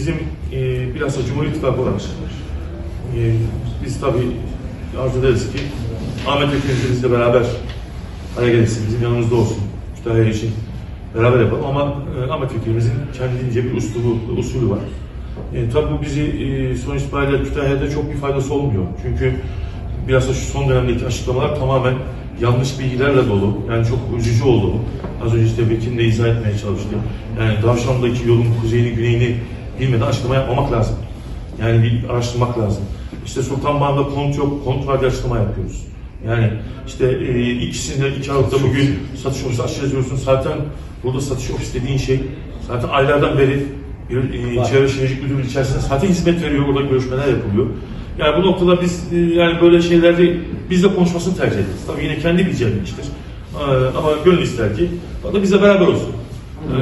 bizim e, bilhassa Cumhur İttifakı olarak e, biz tabii arzu ederiz ki Ahmet bizle beraber hareket etsin, bizim yanımızda olsun. Kütahya için beraber yapalım ama e, Ahmet Fikrimizin kendince bir uslubu, usulü var. E, tabii bu bizi e, sonuç itibariyle Kütahya'da çok bir faydası olmuyor. Çünkü bilhassa şu son dönemdeki açıklamalar tamamen yanlış bilgilerle dolu. Yani çok üzücü oldu. Az önce işte Bekir'in de izah etmeye çalıştı. Yani Davşan'daki yolun kuzeyini, güneyini bilmeden açıklama yapmamak lazım. Yani bir araştırmak lazım. İşte Sultanbahçe'de kont yok, kont var açıklama yapıyoruz. Yani işte e, ikisinde iki Aralık'ta bugün satış ofisi açacağız diyorsun. Zaten burada satış ofisi dediğin şey zaten aylardan beri bir e, çevre şehircilik müdürlüğü içerisinde zaten hizmet veriyor. Orada görüşmeler yapılıyor. Yani bu noktada biz e, yani böyle şeylerde biz de konuşmasını tercih ederiz. Tabii yine kendi bileceği bir iştir. E, ama gönül ister ki da bize beraber olsun. E,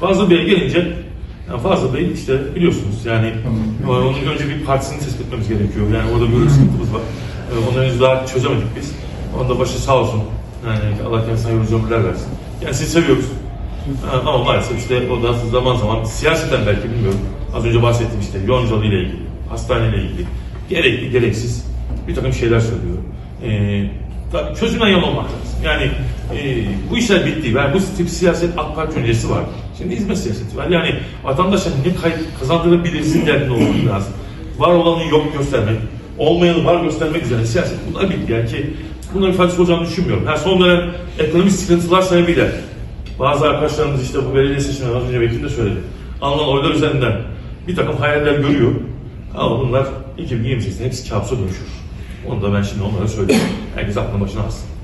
Fazıl Bey'e gelince yani Fazıl Bey işte biliyorsunuz yani onun önce bir partisini tespit etmemiz gerekiyor. Yani orada bir sıkıntımız var. E, Onu henüz daha çözemedik biz. Onun da başı sağ olsun. Yani Allah kendisine yol ömürler versin. Yani sizi seviyoruz. Ha, Ama maalesef işte o da zaman zaman siyaseten belki bilmiyorum. Az önce bahsettim işte Yoncalı ile ilgili, hastane ile ilgili gerekli gereksiz bir takım şeyler söylüyor. Ee, tabii çözümden yan olmak lazım. Yani e, bu işler bitti. Yani bu tip siyaset AK Parti öncesi var. Şimdi hizmet siyaseti var. Yani vatandaşa ne kazandırabilirsin derdinde olmak lazım. Var olanı yok göstermek, olmayanı var göstermek üzere siyaset bunlar bitti. Yani ki bunların ifadesi olacağını düşünmüyorum. Yani son dönem ekonomik sıkıntılar sebebiyle bazı arkadaşlarımız işte bu belediye seçimleri az önce Bekir de söyledi. Alınan oylar üzerinden bir takım hayaller görüyor. Ama bunlar 2028'de hepsi kabusa dönüşür. Onu da ben şimdi onlara söyleyeyim. Herkes aklına başına alsın.